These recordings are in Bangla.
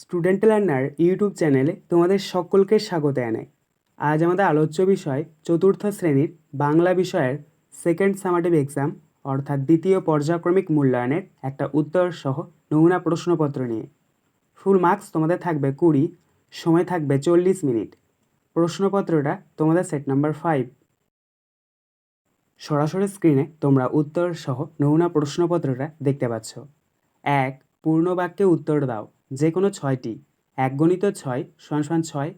স্টুডেন্ট লার্নার ইউটিউব চ্যানেলে তোমাদের সকলকে স্বাগত জানাই। আজ আমাদের আলোচ্য বিষয় চতুর্থ শ্রেণির বাংলা বিষয়ের সেকেন্ড সামাটিভ এক্সাম অর্থাৎ দ্বিতীয় পর্যায়ক্রমিক মূল্যায়নের একটা উত্তর সহ নমুনা প্রশ্নপত্র নিয়ে। ফুল মার্কস তোমাদের থাকবে কুড়ি, সময় থাকবে চল্লিশ মিনিট। প্রশ্নপত্রটা তোমাদের সেট নাম্বার ফাইভ সরাসরি স্ক্রিনে তোমরা উত্তর সহ নমুনা প্রশ্নপত্রটা দেখতে পাচ্ছ। এক পূর্ণ বাক্যে উত্তর দাও। যে কোনো ছয়টি। এক গণিত ছয়, সমান সমান ছয়।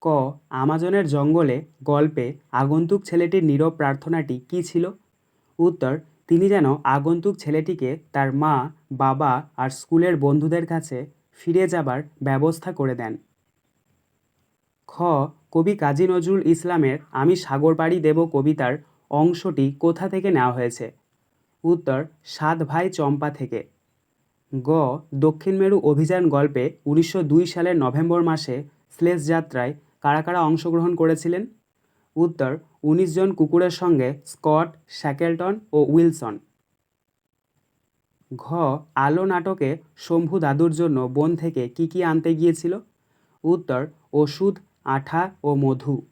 ক, আমাজনের জঙ্গলে গল্পে আগন্তুক ছেলেটির নীরব প্রার্থনাটি কী ছিল? উত্তর, তিনি যেন আগন্তুক ছেলেটিকে তার মা, বাবা আর স্কুলের বন্ধুদের কাছে ফিরে যাবার ব্যবস্থা করে দেন। খ, কবি কাজী নজরুল ইসলামের আমি সাগর পাড়ি দেব কবিতার অংশটি কোথা থেকে নেওয়া হয়েছে? উত্তর, সাত ভাই চম্পা থেকে। গ, দক্ষিণ মেরু অভিযান গল্পে উনিশশো দুই সালের নভেম্বর মাসে স্লেজ যাত্রায় কারা কারা অংশগ্রহণ করেছিলেন? উত্তর, উনিশ জন কুকুরের সঙ্গে স্কট, শ্যাকেলটন ও উইলসন। ঘ, আলো নাটকে শম্ভু দাদুর জন্য বন থেকে কি কি আনতে গিয়েছিল? উত্তর, ওষুধ, আঠা ও মধু।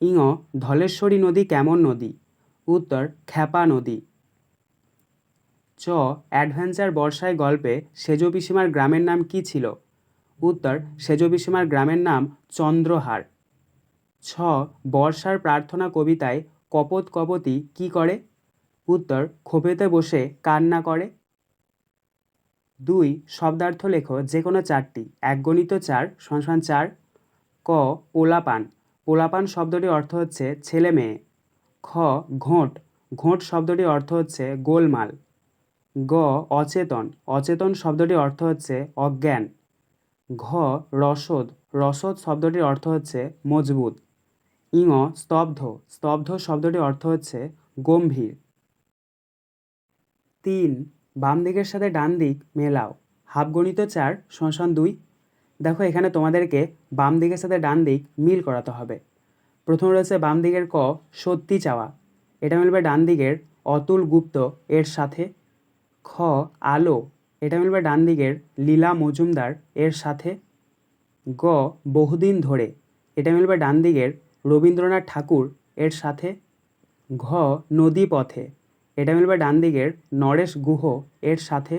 ইঙ, ধলেশ্বরী নদী কেমন নদী? উত্তর, খ্যাপা নদী। চ, অ্যাডভেঞ্চার বর্ষায় গল্পে সেজ পিসিমার গ্রামের নাম কী ছিল? উত্তর সেজ গ্রামের নাম চন্দ্রহার। ছ, বর্ষার প্রার্থনা কবিতায় কপত কপতি কি করে? উত্তর খোপেতে বসে কান্না করে। দুই, শব্দার্থ লেখো যে কোনো চারটি। এক গণিত চার সংসান চার। ক, পোলাপান। পোলাপান শব্দটির অর্থ হচ্ছে ছেলে মেয়ে। খ, ঘোঁট। ঘোঁট শব্দটির অর্থ হচ্ছে গোলমাল। গ অচেতন। অচেতন শব্দটির অর্থ হচ্ছে অজ্ঞান। ঘ রসদ। রসদ শব্দটির অর্থ হচ্ছে মজবুত। ইঙ স্তব্ধ। স্তব্ধ শব্দটির অর্থ হচ্ছে গম্ভীর। তিন বাম দিকের সাথে ডান দিক মেলাও। হাফ গণিত চার সংসান দুই। দেখো এখানে তোমাদেরকে বাম দিকের সাথে ডান দিক মিল করাতে হবে। প্রথম রয়েছে বাম দিকের ক সত্যি চাওয়া। এটা মিলবে ডান দিকের অতুল গুপ্ত এর সাথে। খ, আলো। এটা মিলবে ডান দিকের লীলা মজুমদার এর সাথে। গ, বহুদিন ধরে। এটা মিলবে ডান দিকের রবীন্দ্রনাথ ঠাকুর এর সাথে। ঘ, নদী পথে। এটা মিলবে ডান দিকের নরেশ গুহ এর সাথে।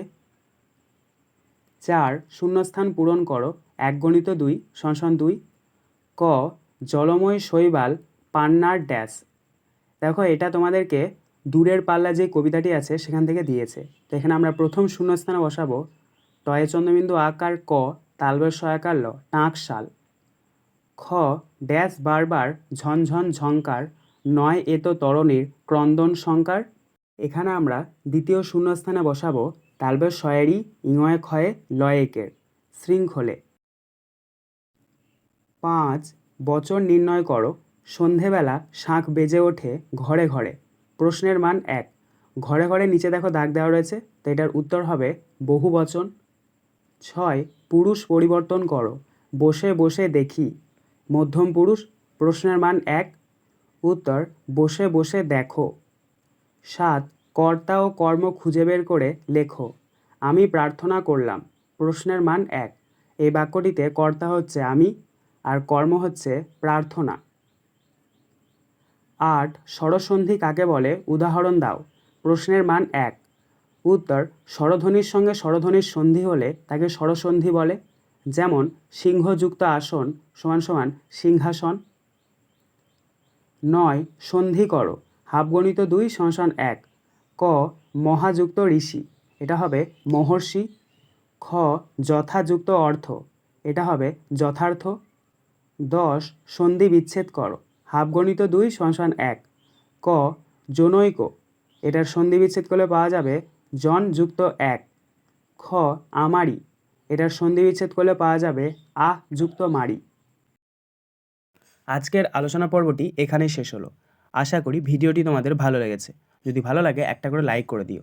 চার, শূন্যস্থান পূরণ করো। এক গণিত দুই সংসন দুই। ক, জলময় শৈবাল, পান্নার ড্যাশ। দেখো, এটা তোমাদেরকে দূরের পাল্লা যে কবিতাটি আছে সেখান থেকে দিয়েছে। তো এখানে আমরা প্রথম শূন্যস্থানে বসাবো টয়ে চন্দ্রবিন্দু আকার ক, তালবের সয়াকার ল টাঁক শাল। খ, ড্যাশ বারবার ঝনঝন ঝঙ্কার, নয় এত তরণীর ক্রন্দন শঙ্কার। এখানে আমরা দ্বিতীয় শূন্যস্থানে বসাবো, তালবের শয়েরই ইংয়ে ক্ষয়ে লয়েকের শৃঙ্খলে। পাঁচ, বচন নির্ণয় করো, সন্ধেবেলা শাঁখ বেজে ওঠে ঘরে ঘরে। প্রশ্নের মান এক। ঘরে ঘরে নিচে দেখো দাগ দেওয়া রয়েছে তো এটার উত্তর হবে বহু বচন ছয়, পুরুষ পরিবর্তন করো, বসে বসে দেখি। মধ্যম পুরুষ, প্রশ্নের মান এক। উত্তর, বসে বসে দেখো। সাত, কর্তা ও কর্ম খুঁজে বের করে লেখো। আমি প্রার্থনা করলাম, প্রশ্নের মান এক। এই বাক্যটিতে কর্তা হচ্ছে আমি, আর কর্ম হচ্ছে প্রার্থনা। আট স্বরসন্ধি কাকে বলে, উদাহরণ দাও। প্রশ্নের মান এক। উত্তর, স্বরধ্বনির সঙ্গে স্বরধ্বনির সন্ধি হলে তাকে স্বরসন্ধি বলে। যেমন, সিংহযুক্ত আসন সমান সমান সিংহাসন। নয়, সন্ধি করো। হাফগণিত দুই সংসান এক। ক, মহাযুক্ত ঋষি। এটা হবে মহর্ষি। খ, যথাযুক্ত অর্থ। এটা হবে যথার্থ। দশ, সন্ধি বিচ্ছেদ করো। হাফগণিত দুই সংসান এক। ক, জনৈক। এটার সন্ধি বিচ্ছেদ করলে পাওয়া যাবে জন যুক্ত এক। খ, আমারি। এটার সন্ধি বিচ্ছেদ করলে পাওয়া যাবে আ যুক্ত মারি। আজকের আলোচনা পর্বটি এখানেই শেষ হলো। আশা করি ভিডিওটি তোমাদের ভালো লেগেছে। যদি ভালো লাগে একটা করে লাইক করে দিও।